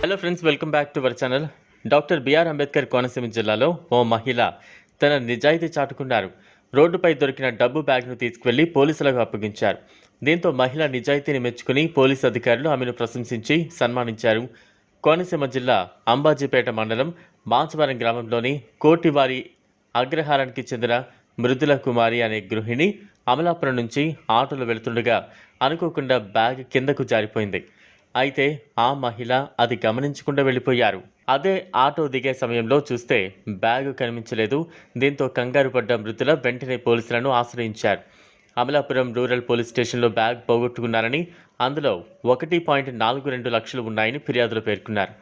Hello friends welcome back to our channel doctor B R Ambedkar Konaseema జిల్లాలో ఓ మహిళ తన నిజాయితీ చాటుకున్నారు. రోడ్డుపై దొరికిన డబ్బు బ్యాగ్ను తీసుకువెళ్ళి పోలీసులకు అప్పగించారు. దీంతో మహిళ నిజాయితీని మెచ్చుకుని పోలీసు అధికారులు ఆమెను ప్రశంసించి సన్మానించారు. కోనసీమ జిల్లా అంబాజీపేట మండలం మాచవరం గ్రామంలోని కోటివారి అగ్రహారానికి చెందిన మృదుల కుమారి అనే గృహిణి అమలాపురం నుంచి ఆటోలో వెళుతుండగా అనుకోకుండా బ్యాగ్ కిందకు జారిపోయింది. అయితే ఆ మహిళ అది గమనించకుండా వెళ్ళిపోయారు. అదే ఆటో దిగే సమయంలో చూస్తే బ్యాగ్ కనిపించలేదు. దీంతో కంగారు పడ్డ మృతుల వెంటనే పోలీసులను ఆశ్రయించారు. అమలాపురం రూరల్ పోలీస్ స్టేషన్లో బ్యాగ్ పోగొట్టుకున్నారని అందులో ఒకటి పాయింట్ నాలుగు రెండు లక్షలు ఉన్నాయని ఫిర్యాదులో పేర్కొన్నారు.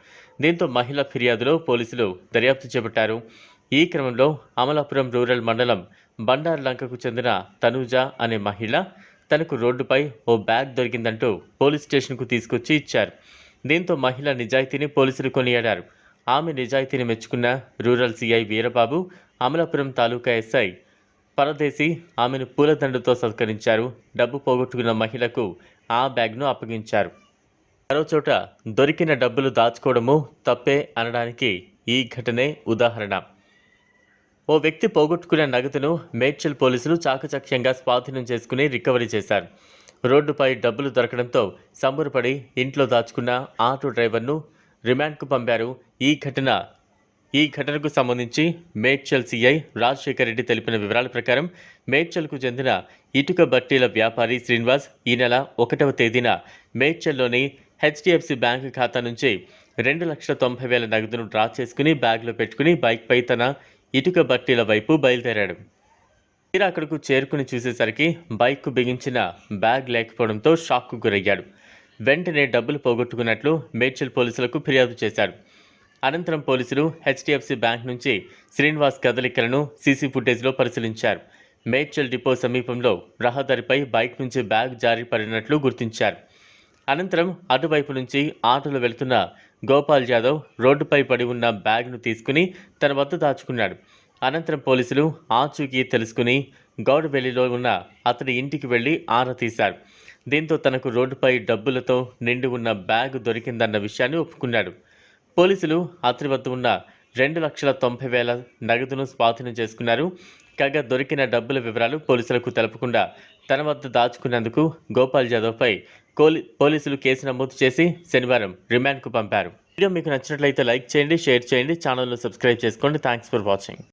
దీంతో మహిళ ఫిర్యాదులో పోలీసులు దర్యాప్తు చేపట్టారు. ఈ క్రమంలో అమలాపురం రూరల్ మండలం బండార్ లంకకు చెందిన తనూజ అనే మహిళ తనకు రోడ్డుపై ఓ బ్యాగ్ దొరికిందంటూ పోలీస్ స్టేషన్కు తీసుకొచ్చి ఇచ్చారు. దీంతో మహిళ నిజాయితీని పోలీసులు కొనియాడారు. ఆమె నిజాయితీని మెచ్చుకున్న rural CI Veerababu Amalapuram taluka SI Paradesi ఆమెను పూలదండతో సత్కరించారు. డబ్బు పోగొట్టుకున్న మహిళకు ఆ బ్యాగ్ను అప్పగించారు. మరోచోట దొరికిన డబ్బులు దాచుకోవడము తప్పే అనడానికి ఈ ఘటనే ఉదాహరణ. ఓ వ్యక్తి పోగొట్టుకున్న నగదును మేడ్చల్ పోలీసులు చాకచక్యంగా స్వాధీనం చేసుకుని రికవరీ చేశారు. రోడ్డుపై డబ్బులు దొరకడంతో సంబరపడి ఇంట్లో దాచుకున్న ఆటో డ్రైవర్ను రిమాండ్కు పంపారు. ఈ ఘటన ఈ ఘటనకు సంబంధించి మేడ్చల్ సిఐ రాజశేఖర్ రెడ్డి తెలిపిన వివరాల ప్రకారం మేడ్చల్కు చెందిన ఇటుక బట్టీల వ్యాపారి శ్రీనివాస్ ఈ నెల ఒకటవ తేదీన మేడ్చల్లోని హెచ్డిఎఫ్సి బ్యాంకు ఖాతా నుంచి రెండు లక్షల తొంభై వేల నగదును డ్రా చేసుకుని బ్యాగ్లో పెట్టుకుని బైక్పై తన ఇటుక బట్టీల వైపు బయలుదేరాడు. తీరా అక్కడకు చేరుకుని చూసేసరికి బైక్కు బిగించిన బ్యాగ్ లేకపోవడంతో షాక్కు గురయ్యాడు. వెంటనే డబ్బులు పోగొట్టుకున్నట్లు మేడ్చల్ పోలీసులకు ఫిర్యాదు చేశాడు. అనంతరం పోలీసులు హెచ్డిఎఫ్సి బ్యాంక్ నుంచి శ్రీనివాస్ కదలికలను సీసీ ఫుటేజ్లో పరిశీలించారు. మేడ్చల్ డిపో సమీపంలో రహదారిపై బైక్ నుంచి బ్యాగ్ జారీ పడినట్లు గుర్తించారు. అనంతరం అటువైపు నుంచి ఆటోలో వెళుతున్న గోపాల్ యాదవ్ రోడ్డుపై పడి ఉన్న బ్యాగ్ను తీసుకుని తన వద్ద దాచుకున్నాడు. అనంతరం పోలీసులు ఆచూకీ తెలుసుకుని గౌడవెల్లిలో ఉన్న అతడి ఇంటికి వెళ్ళి ఆరా తీశారు. దీంతో తనకు రోడ్డుపై డబ్బులతో నిండి ఉన్న బ్యాగ్ దొరికిందన్న విషయాన్ని ఒప్పుకున్నాడు. పోలీసులు అతని వద్ద ఉన్న రెండు లక్షల తొంభై వేల నగదును స్వాధీనం చేసుకున్నారు. కాగా దొరికిన డబ్బుల వివరాలు పోలీసులకు తెలపకుండా తన వద్ద దాచుకున్నందుకు గోపాల్ యాదవ్పై పోలీసులు కేసు నమోదు చేసి శనివారం రిమాండ్కు పంపారు. వీడియో మీకు నచ్చినట్లయితే లైక్ చేయండి షేర్ చేయండి ఛానల్ను సబ్స్క్రైబ్ చేసుకోండి. Thanks for watching.